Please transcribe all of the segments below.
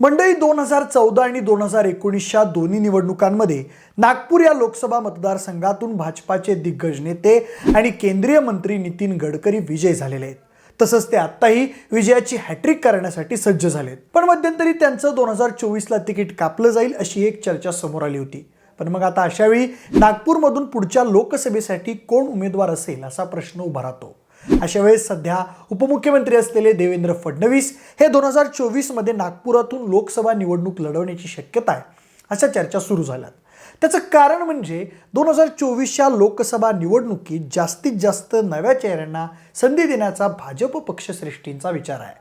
मंडळी दोन हजार चौदा आणि दोन हजार एकोणीसच्या दोन्ही निवडणुकांमध्ये नागपूर या लोकसभा मतदारसंघातून भाजपाचे दिग्गज नेते आणि केंद्रीय मंत्री नितीन गडकरी विजय झालेले आहेत. तसंच ते आत्ताही विजयाची हॅट्रिक करण्यासाठी सज्ज झालेत. पण मध्यंतरी त्यांचं दोन हजार चोवीसला तिकीट कापलं जाईल अशी एक चर्चा समोर आली होती. पण मग आता अशावेळी नागपूरमधून पुढच्या लोकसभेसाठी कोण उमेदवार असेल असा प्रश्न उभा राहतो. अशा वेळेस सध्या उपमुख्यमंत्री असलेले देवेंद्र फडणवीस हे दोन हजार चोवीसमध्ये नागपुरातून लोकसभा निवडणूक लढवण्याची शक्यता आहे अशा चर्चा सुरू झाल्यात. त्याचं कारण म्हणजे दोन हजार चोवीसच्या लोकसभा निवडणुकीत जास्तीत जास्त नव्या चेहऱ्यांना संधी देण्याचा भाजप पक्षश्रेष्ठींचा विचार आहे.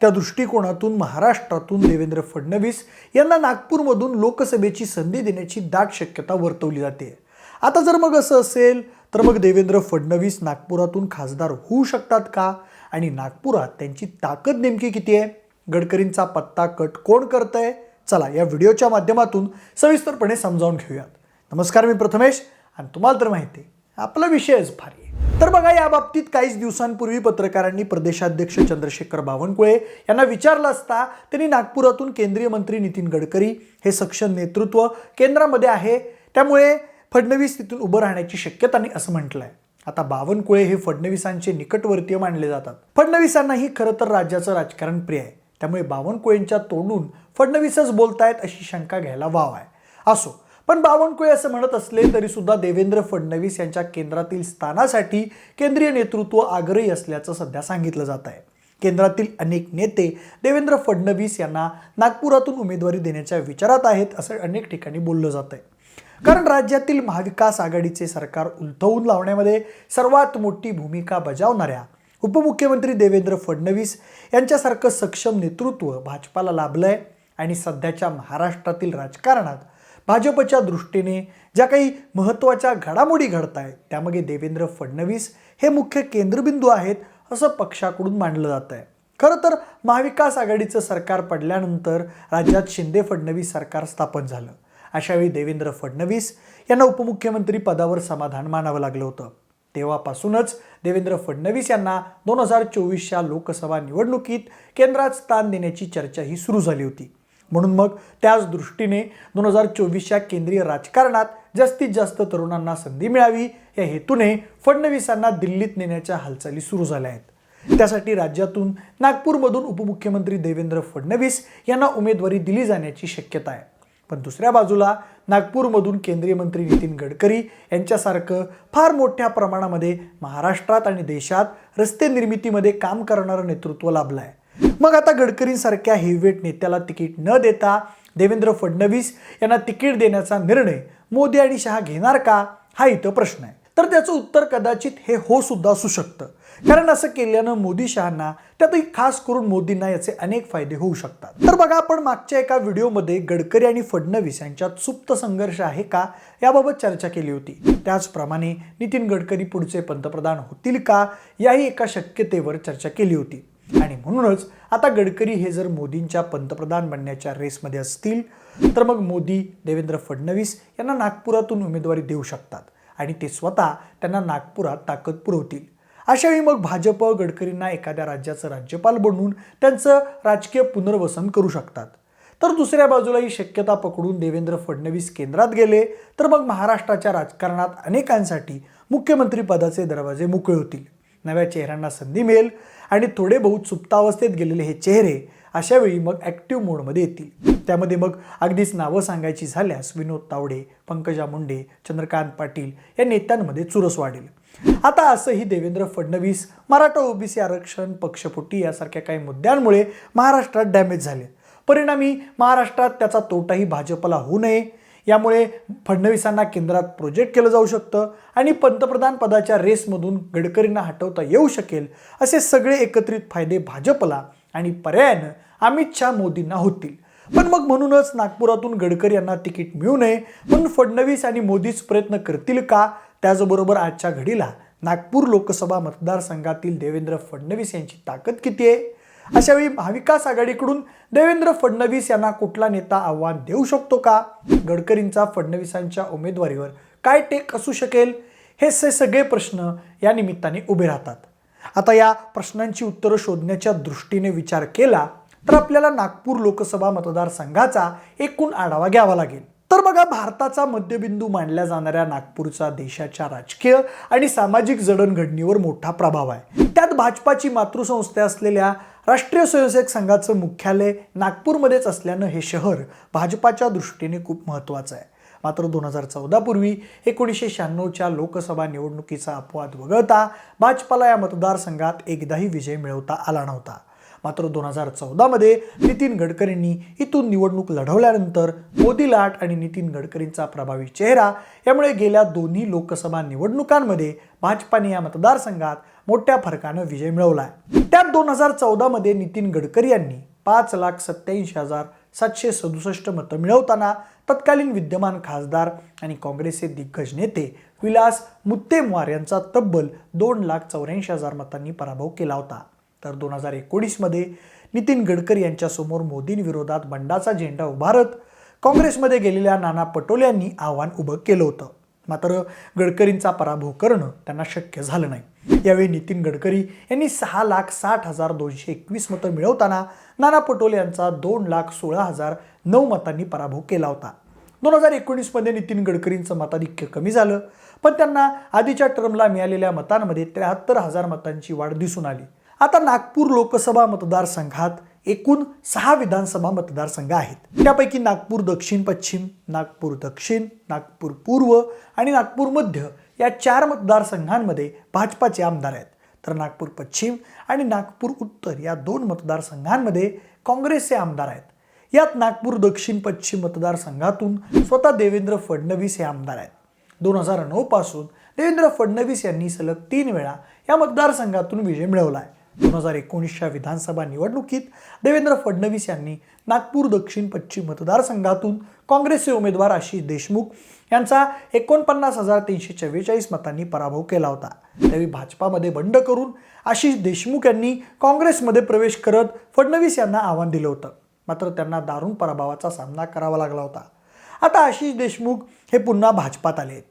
त्या दृष्टिकोनातून महाराष्ट्रातून देवेंद्र फडणवीस यांना नागपूरमधून लोकसभेची संधी देण्याची दाट शक्यता वर्तवली जाते. आता जर मग असं असेल तर मग देवेंद्र फडणवीस नागपुरातून खासदार होऊ शकतात का? आणि नागपुरात त्यांची ताकद नेमकी किती आहे? गडकरींचा पत्ता कट कोण करतंय? चला या व्हिडिओच्या माध्यमातून सविस्तरपणे समजावून घेऊयात. नमस्कार मी प्रथमेश आणि तुम्हाला तर माहिती आहे आपला विषयच भारी आहे. तर बघा या बाबतीत काहीच दिवसांपूर्वी पत्रकारांनी प्रदेशाध्यक्ष चंद्रशेखर बावनकुळे यांना विचारलं असता त्यांनी नागपुरातून केंद्रीय मंत्री नितीन गडकरी हे सक्षम नेतृत्व केंद्रामध्ये आहे. त्यामुळे फडणवीस तिथून उभं राहण्याची शक्यता नाही असं म्हटलं आहे आता बावनकुळे हे फडणवीसांचे निकटवर्तीय मानले जातात. फडणवीसांनाही खरं तर राज्याचं राजकारण प्रिय आहे. त्यामुळे बावनकुळेंच्या तोंडून फडणवीसच बोलतायत अशी शंका घ्यायला वाव आहे. असो पण बावनकुळे असं म्हणत असले तरी सुद्धा देवेंद्र फडणवीस यांच्या केंद्रातील स्थानासाठी केंद्रीय नेतृत्व आग्रही असल्याचं सध्या सांगितलं जात आहे. केंद्रातील अनेक नेते देवेंद्र फडणवीस यांना नागपुरातून उमेदवारी देण्याच्या विचारात आहेत असं अनेक ठिकाणी बोललं जात आहे कारण राज्यातील महाविकास आघाडीचे सरकार उलथवून लावण्यामध्ये सर्वात मोठी भूमिका बजावणाऱ्या उपमुख्यमंत्री देवेंद्र फडणवीस यांच्यासारखं सक्षम नेतृत्व भाजपाला आहे आणि सध्याच्या महाराष्ट्रातील राजकारणात भाजपच्या दृष्टीने ज्या काही महत्त्वाच्या घडामोडी घडत आहेत त्यामध्ये देवेंद्र फडणवीस हे मुख्य केंद्रबिंदू आहेत असं पक्षाकडून मानलं जात आहे खरं तर महाविकास आघाडीचं सरकार पडल्यानंतर राज्यात शिंदे फडणवीस सरकार स्थापन झालं. अशावेळी देवेंद्र फडणवीस यांना उपमुख्यमंत्री पदावर समाधान मानावं लागलं होतं. तेव्हापासूनच देवेंद्र फडणवीस यांना दोन हजार चोवीसच्या लोकसभा निवडणुकीत केंद्रात स्थान देण्याची चर्चा ही सुरू झाली होती. म्हणून मग त्याच दृष्टीने दोन हजार चोवीसच्या केंद्रीय राजकारणात जास्तीत जास्त तरुणांना संधी मिळावी या हेतूने फडणवीसांना दिल्लीत नेण्याच्या हालचाली सुरू झाल्या आहेत. त्यासाठी राज्यातून नागपूरमधून उपमुख्यमंत्री देवेंद्र फडणवीस यांना उमेदवारी दिली जाण्याची शक्यता आहे. पण दुसऱ्या बाजूला नागपूरमधून केंद्रीय मंत्री नितीन गडकरी यांच्यासारखं फार मोठ्या प्रमाणामध्ये महाराष्ट्रात आणि देशात रस्ते निर्मितीमध्ये काम करणारं नेतृत्व लाभलं आहे मग आता गडकरींसारख्या हेवीवेट नेत्याला तिकीट न देता देवेंद्र फडणवीस यांना तिकीट देण्याचा निर्णय मोदी आणि शहा घेणार का? हा इथं प्रश्न आहे. तर त्याचं उत्तर कदाचित हे हो सुद्धा असू शकतं. कारण असं केल्यानं मोदी शहांना त्यातही खास करून मोदींना याचे अनेक फायदे होऊ शकतात. तर बघा आपण मागच्या एका व्हिडिओमध्ये गडकरी आणि फडणवीस यांच्यात सुप्त संघर्ष आहे का याबाबत चर्चा केली होती. त्याचप्रमाणे नितीन गडकरी पुढचे पंतप्रधान होतील का याही एका शक्यतेवर चर्चा केली होती. आणि म्हणूनच आता गडकरी हे जर मोदींच्या पंतप्रधान बनण्याच्या रेसमध्ये असतील तर मग मोदी देवेंद्र फडणवीस यांना नागपुरातून उमेदवारी देऊ शकतात. आणि ते स्वतः त्यांना नागपुरात ताकद पुरवतील. अशावेळी मग भाजप गडकरींना एखाद्या राज्याचं राज्यपाल बनवून त्यांचं राजकीय पुनर्वसन करू शकतात. तर दुसऱ्या बाजूला ही शक्यता पकडून देवेंद्र फडणवीस केंद्रात गेले तर मग महाराष्ट्राच्या राजकारणात अनेकांसाठी मुख्यमंत्री पदाचे दरवाजे मोकळे होतील. नव्या चेहऱ्यांना संधी मिळेल आणि थोडे बहुत सुप्तावस्थेत गेलेले हे चेहरे अशा वेळी मग ॲक्टिव्ह मोडमध्ये येतील. त्यामध्ये मग अगदीच नावं सांगायची झाल्यास विनोद तावडे पंकजा मुंडे चंद्रकांत पाटील या नेत्यांमध्ये चुरस वाढेल. आता असंही देवेंद्र फडणवीस मराठा ओबीसी आरक्षण पक्षपुटी यासारख्या काही मुद्द्यांमुळे महाराष्ट्रात डॅमेज झाले. परिणामी महाराष्ट्रात त्याचा तोटाही भाजपला होऊ नये. यामुळे फडणवीसांना केंद्रात प्रोजेक्ट केलं जाऊ शकतं आणि पंतप्रधान पदाच्या रेसमधून गडकरींना हटवता येऊ शकेल असे सगळे एकत्रित फायदे भाजपला आणि पर्यायानं अमित शहा मोदींना होतील. पण मग म्हणूनच नागपुरातून गडकरी यांना तिकीट मिळू नये म्हणून फडणवीस आणि मोदीच प्रयत्न करतील का? त्याचबरोबर आजच्या घडीला नागपूर लोकसभा मतदारसंघातील देवेंद्र फडणवीस यांची ताकद किती आहे? अशावेळी महाविकास आघाडीकडून देवेंद्र फडणवीस यांना कुठला नेता आव्हान देऊ शकतो का? गडकरींचा फडणवीसांच्या उमेदवारीवर काय टेक असू शकेल? हे सगळे प्रश्न या निमित्ताने उभे राहतात. आता या प्रश्नांची उत्तरं शोधण्याच्या दृष्टीने विचार केला तर आपल्याला नागपूर लोकसभा मतदारसंघाचा एकूण आढावा घ्यावा लागेल. तर बघा भारताचा मध्यबिंदू मानल्या जाणाऱ्या नागपूरचा देशाच्या राजकीय आणि सामाजिक जडणघडणीवर मोठा प्रभाव आहे. त्यात भाजपाची मातृसंस्था असलेल्या राष्ट्रीय स्वयंसेवक संघाचं मुख्यालय नागपूरमध्येच असल्यानं हे शहर भाजपाच्या दृष्टीने खूप महत्त्वाचं आहे. मात्र दोन हजार चौदापूर्वी एकोणीसशे शहाण्णवच्या लोकसभा निवडणुकीचा अपवाद वगळता भाजपाला या मतदारसंघात एकदाही विजय मिळवता आला नव्हता. मात्र दोन हजार चौदामध्ये नितीन गडकरींनी इथून निवडणूक लढवल्यानंतर मोदी लाट आणि नितीन गडकरींचा प्रभावी चेहरा यामुळे गेल्या दोन्ही लोकसभा निवडणुकांमध्ये भाजपाने या मतदारसंघात मोठ्या फरकानं विजय मिळवलाय. त्यात दोन हजार चौदामध्ये नितीन गडकरी यांनी पाच लाख सत्याऐंशी हजार सातशे सदुसष्ट मतं मिळवताना तत्कालीन विद्यमान खासदार आणि काँग्रेसचे दिग्गज नेते विलास मुत्तेमवार यांचा तब्बल दोन लाख चौऱ्याऐंशी हजार मतांनी पराभव केला होता. तर दोन हजार एकोणीसमध्ये नितीन गडकरी यांच्यासमोर मोदींविरोधात बंडाचा झेंडा उभारत काँग्रेसमध्ये गेलेल्या नाना पटोले यांनी आव्हान उभं केलं होतं. मात्र गडकरींचा पराभव करणं त्यांना शक्य झालं नाही. यावेळी नितीन गडकरी यांनी सहा लाख साठ हजार दोनशे एकवीस मतं मिळवताना नाना पटोले यांचा दोन लाख सोळा हजार नऊ मतांनी पराभव केला होता. दोन हजार एकोणीसमध्ये नितीन गडकरींचं मताधिक्य कमी झालं पण त्यांना आधीच्या टर्मला मिळालेल्या मतांमध्ये त्र्याहत्तर हजार मतांची वाढ दिसून आली. आता नागपूर लोकसभा मतदारसंघात एकूण सहा विधानसभा मतदारसंघ आहेत. त्यापैकी नागपूर दक्षिण पश्चिम नागपूर दक्षिण नागपूर पूर्व आणि नागपूर मध्य या चार मतदारसंघांमध्ये भाजपाचे आमदार आहेत. तर नागपूर पश्चिम आणि नागपूर उत्तर या दोन मतदारसंघांमध्ये काँग्रेसचे आमदार आहेत. यात नागपूर दक्षिण पश्चिम मतदारसंघातून स्वतः देवेंद्र फडणवीस हे आमदार आहेत. दोन हजार नऊ पासून देवेंद्र फडणवीस यांनी सलग तीन वेळा या मतदारसंघातून विजय मिळवला आहे. दोन हजार एकोणीसच्या विधानसभा निवडणुकीत देवेंद्र फडणवीस यांनी नागपूर दक्षिण पश्चिम मतदारसंघातून काँग्रेसचे उमेदवार आशिष देशमुख यांचा एकोणपन्नास हजार तीनशे चव्वेचाळीस मतांनी पराभव केला होता. त्यावेळी भाजपामध्ये बंड करून आशिष देशमुख यांनी काँग्रेसमध्ये प्रवेश करत फडणवीस यांना आव्हान दिलं होतं. मात्र त्यांना दारुण पराभवाचा सामना करावा लागला होता. आता आशिष देशमुख हे पुन्हा भाजपात आले आहेत.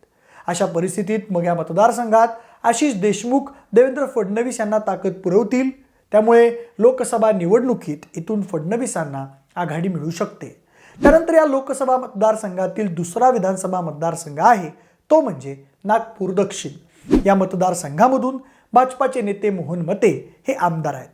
अशा परिस्थितीत मग या मतदारसंघात आशिष देशमुख देवेंद्र फडणवीस यांना ताकद पुरवतील. त्यामुळे लोकसभा निवडणुकीत इथून फडणवीसांना आघाडी मिळू शकते. त्यानंतर या लोकसभा मतदारसंघातील दुसरा विधानसभा मतदारसंघ आहे तो म्हणजे नागपूर दक्षिण. या मतदारसंघामधून भाजपाचे नेते मोहन मते हे आमदार आहेत.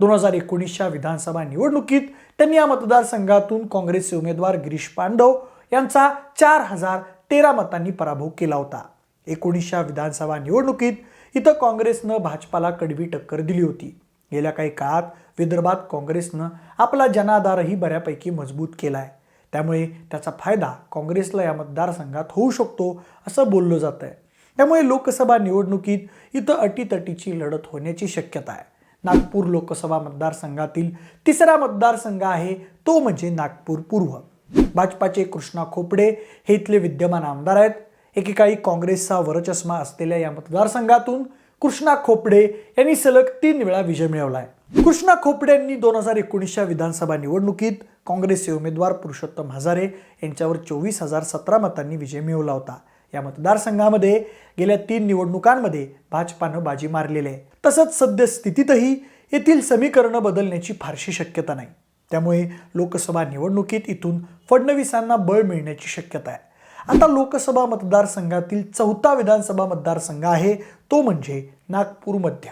दोन हजार एकोणीसच्या विधानसभा निवडणुकीत त्यांनी या मतदारसंघातून काँग्रेसचे उमेदवार गिरीश पांडव यांचा चार हजार तेरा मतांनी पराभव केला होता. एकोणीसच्या विधानसभा निवडणुकीत इथं काँग्रेसनं भाजपाला कडवी टक्कर दिली होती. गेल्या काही काळात विदर्भात काँग्रेसनं आपला जनाधारही बऱ्यापैकी मजबूत केला आहे त्यामुळे त्याचा फायदा काँग्रेसला या मतदारसंघात होऊ शकतो असं बोललं जात आहे त्यामुळे लोकसभा निवडणुकीत इथं अटीतटीची लढत होण्याची शक्यता आहे. नागपूर लोकसभा मतदारसंघातील तिसरा मतदारसंघ आहे तो म्हणजे नागपूर पूर्व. भाजपाचे कृष्णा खोपडे हे इथले विद्यमान आमदार आहेत. एकेकाळी काँग्रेसचा वरचष्मा असलेल्या या मतदारसंघातून कृष्णा खोपडे यांनी सलग तीन वेळा विजय मिळवला आहे. कृष्णा खोपडे यांनी दोन हजार एकोणीसच्या विधानसभा निवडणुकीत काँग्रेसचे उमेदवार पुरुषोत्तम हजारे यांच्यावर चोवीस हजार सतरा मतांनी विजय मिळवला होता. या मतदारसंघामध्ये गेल्या तीन निवडणुकांमध्ये भाजपानं बाजी मारलेली आहे. तसंच सद्यस्थितीतही येथील समीकरणं बदलण्याची फारशी शक्यता नाही. त्यामुळे लोकसभा निवडणुकीत इथून फडणवीसांना बळ मिळण्याची शक्यता आहे. आता लोकसभा मतदारसंघातील चौथा विधानसभा मतदारसंघ आहे तो म्हणजे नागपूर मध्य.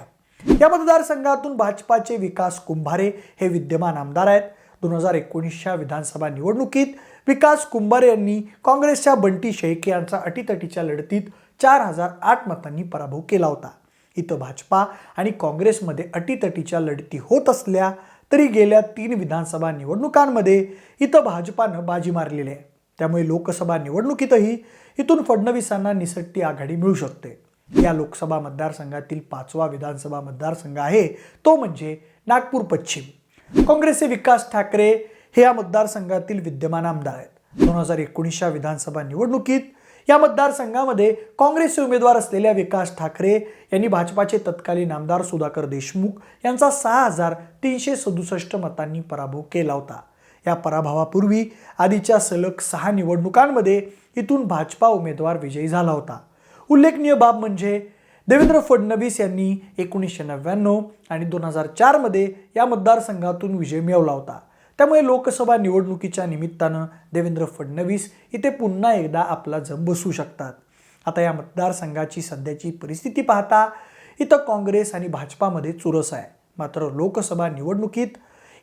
या मतदारसंघातून भाजपाचे विकास कुंभारे हे विद्यमान आमदार आहेत. दोन हजार एकोणीसच्या विधानसभा निवडणुकीत विकास कुंभारे यांनी काँग्रेसच्या बंटी शेळके यांचा अटीतटीच्या लढतीत चार हजार आठ मतांनी पराभव केला होता. इथं भाजपा आणि काँग्रेसमध्ये अटीतटीच्या लढती होत असल्या तरी गेल्या तीन विधानसभा निवडणुकांमध्ये इथं भाजपानं बाजी मारलेली आहे. त्यामुळे लोकसभा निवडणुकीतही इथून फडणवीसांना निसटती आघाडी मिळू शकते. या लोकसभा मतदारसंघातील पाचवा विधानसभा मतदारसंघ आहे तो म्हणजे नागपूर पश्चिम. काँग्रेसचे विकास ठाकरे हे या मतदारसंघातील विद्यमान आमदार आहेत. दोन हजार एकोणीसच्या विधानसभा निवडणुकीत या मतदारसंघामध्ये काँग्रेसचे उमेदवार असलेल्या विकास ठाकरे यांनी भाजपाचे तत्कालीन आमदार सुधाकर देशमुख यांचा सहा हजार तीनशे सदुसष्ट मतांनी पराभव केला होता. या पराभवापूर्वी आधीच्या सलग सहा निवडणुकांमध्ये इथून भाजपा उमेदवार विजयी झाला होता. उल्लेखनीय बाब म्हणजे देवेंद्र फडणवीस यांनी एकोणीसशे नव्याण्णव आणि दोन हजार चारमध्ये या मतदारसंघातून विजय मिळवला होता. त्यामुळे लोकसभा निवडणुकीच्या निमित्तानं देवेंद्र फडणवीस इथे पुन्हा एकदा आपला जम बसू शकतात. आता या मतदारसंघाची सध्याची परिस्थिती पाहता इथं काँग्रेस आणि भाजपामध्ये चुरस आहे. मात्र लोकसभा निवडणुकीत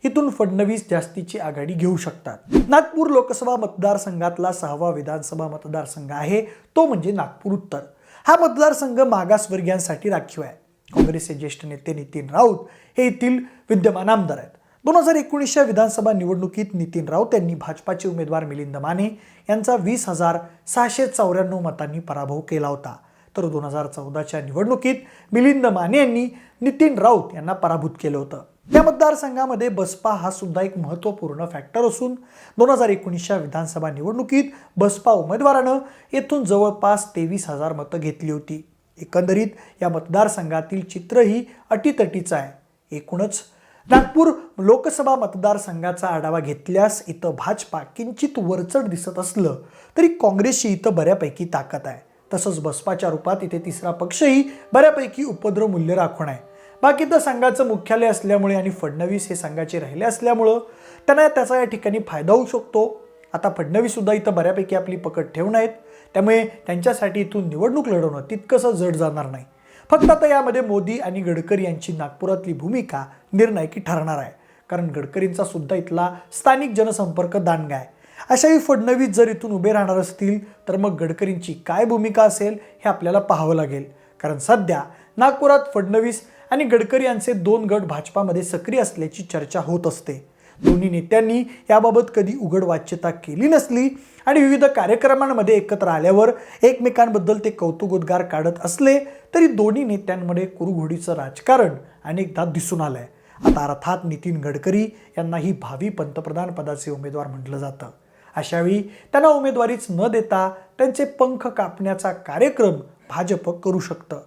इथून फडणवीस जास्तीची आघाडी घेऊ शकतात. नागपूर लोकसभा मतदारसंघातला सहावा विधानसभा मतदारसंघ आहे तो म्हणजे नागपूर उत्तर. हा मतदारसंघ मागासवर्गीयांसाठी राखीव आहे. काँग्रेसचे ज्येष्ठ नेते नितीन राऊत हे येथील विद्यमान आमदार आहेत. दोन हजार एकोणीसच्या विधानसभा निवडणुकीत नितीन राऊत यांनी भाजपाचे उमेदवार मिलिंद माने यांचा वीस हजार सहाशे चौऱ्याण्णव मतांनी पराभव केला होता. तर दोन हजार चौदाच्या निवडणुकीत मिलिंद माने यांनी नितीन राऊत यांना पराभूत केलं होतं. या मतदारसंघामध्ये बसपा हा सुद्धा एक महत्त्वपूर्ण फॅक्टर असून दोन हजार एकोणीसच्या विधानसभा निवडणुकीत बसपा उमेदवारानं येथून जवळपास तेवीस हजार मतं घेतली होती. एकंदरीत या मतदारसंघातील चित्रही अटीतटीचं आहे. एकूणच नागपूर लोकसभा मतदारसंघाचा आढावा घेतल्यास इथं भाजपा किंचित वरचढ दिसत असलं तरी काँग्रेसची इथं बऱ्यापैकी ताकद आहे. तसंच बसपाच्या रूपात इथे तिसरा पक्षही बऱ्यापैकी उपद्रव मूल्य राखून आहे. बाकी तर संघाचं मुख्यालय असल्यामुळे आणि फडणवीस हे संघाचे राहिले असल्यामुळं त्यांना त्याचा या ठिकाणी फायदा होऊ शकतो. आता फडणवीससुद्धा इथं बऱ्यापैकी आपली पकड ठेवून आहेत. त्यामुळे त्यांच्यासाठी इथून निवडणूक लढवणं तितकंसं जड जाणार नाही. फक्त आता यामध्ये मोदी आणि गडकरी यांची नागपुरातली भूमिका निर्णायकी ठरणार आहे. कारण गडकरींचा सुद्धा इथला स्थानिक जनसंपर्क दांडगा आहे. अशाही फडणवीस जर इथून उभे राहणार असतील तर मग गडकरींची काय भूमिका असेल हे आपल्याला पाहावं लागेल. कारण सध्या नागपुरात फडणवीस आणि गडकरी यांचे दोन गट भाजपामध्ये सक्रिय असल्याची चर्चा होत असते. दोन्ही नेत्यांनी याबाबत कधी उघड वाच्यता केली नसली आणि विविध कार्यक्रमांमध्ये एकत्र आल्यावर एकमेकांबद्दल ते कौतुकोद्गार काढत असले तरी दोन्ही नेत्यांमध्ये कुरुघोडीचं राजकारण अनेकदा दिसून आलंय. आता अर्थात नितीन गडकरी यांना ही भावी पंतप्रधान पदाचे उमेदवार म्हटलं जातं. अशावेळी त्यांना उमेदवारीच न देता त्यांचे पंख कापण्याचा कार्यक्रम भाजप करू शकतं.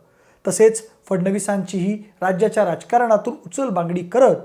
तसेच फडणवीसांचीही राज्याच्या राजकारणातून उचलबांगडी करत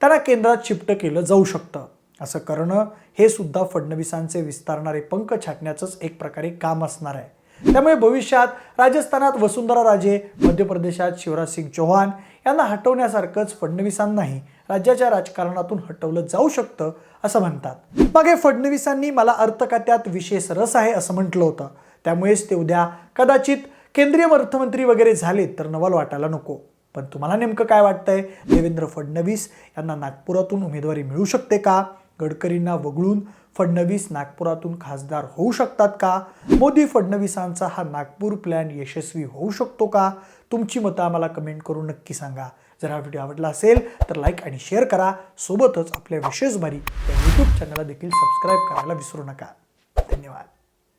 त्यांना केंद्रात शिफ्ट केलं जाऊ शकतं. असं करणं हे सुद्धा फडणवीसांचे विस्तारणारे पंख छाटण्याचंच एक प्रकारे काम असणार आहे. त्यामुळे भविष्यात राजस्थानात वसुंधरा राजे मध्य प्रदेशात शिवराज सिंग चौहान यांना हटवण्यासारखंच फडणवीसांनाही राज्याच्या राजकारणातून हटवलं जाऊ शकतं असं म्हणतात. मग हे फडणवीसांनी मला अर्थखात्यात विशेष रस आहे असं म्हटलं होतं. त्यामुळेच ते उद्या कदाचित केंद्रीय अर्थमंत्री वगैरे झाले तर नवल वाटायला नको. पण तुम्हाला नेमकं काय वाटतंय? देवेंद्र फडणवीस यांना नागपुरातून उमेदवारी मिळू शकते का? गडकरींना वगळून फडणवीस नागपुरातून खासदार होऊ शकतात का? मोदी फडणवीसांचा हा नागपूर प्लॅन यशस्वी होऊ शकतो का? तुमची मतं आम्हाला कमेंट करून नक्की सांगा. जर हा व्हिडिओ आवडला असेल तर लाईक आणि शेअर करा. सोबतच आपल्या विशेष भारी या यूट्यूब चॅनलला देखील सबस्क्राईब करायला विसरू नका. धन्यवाद.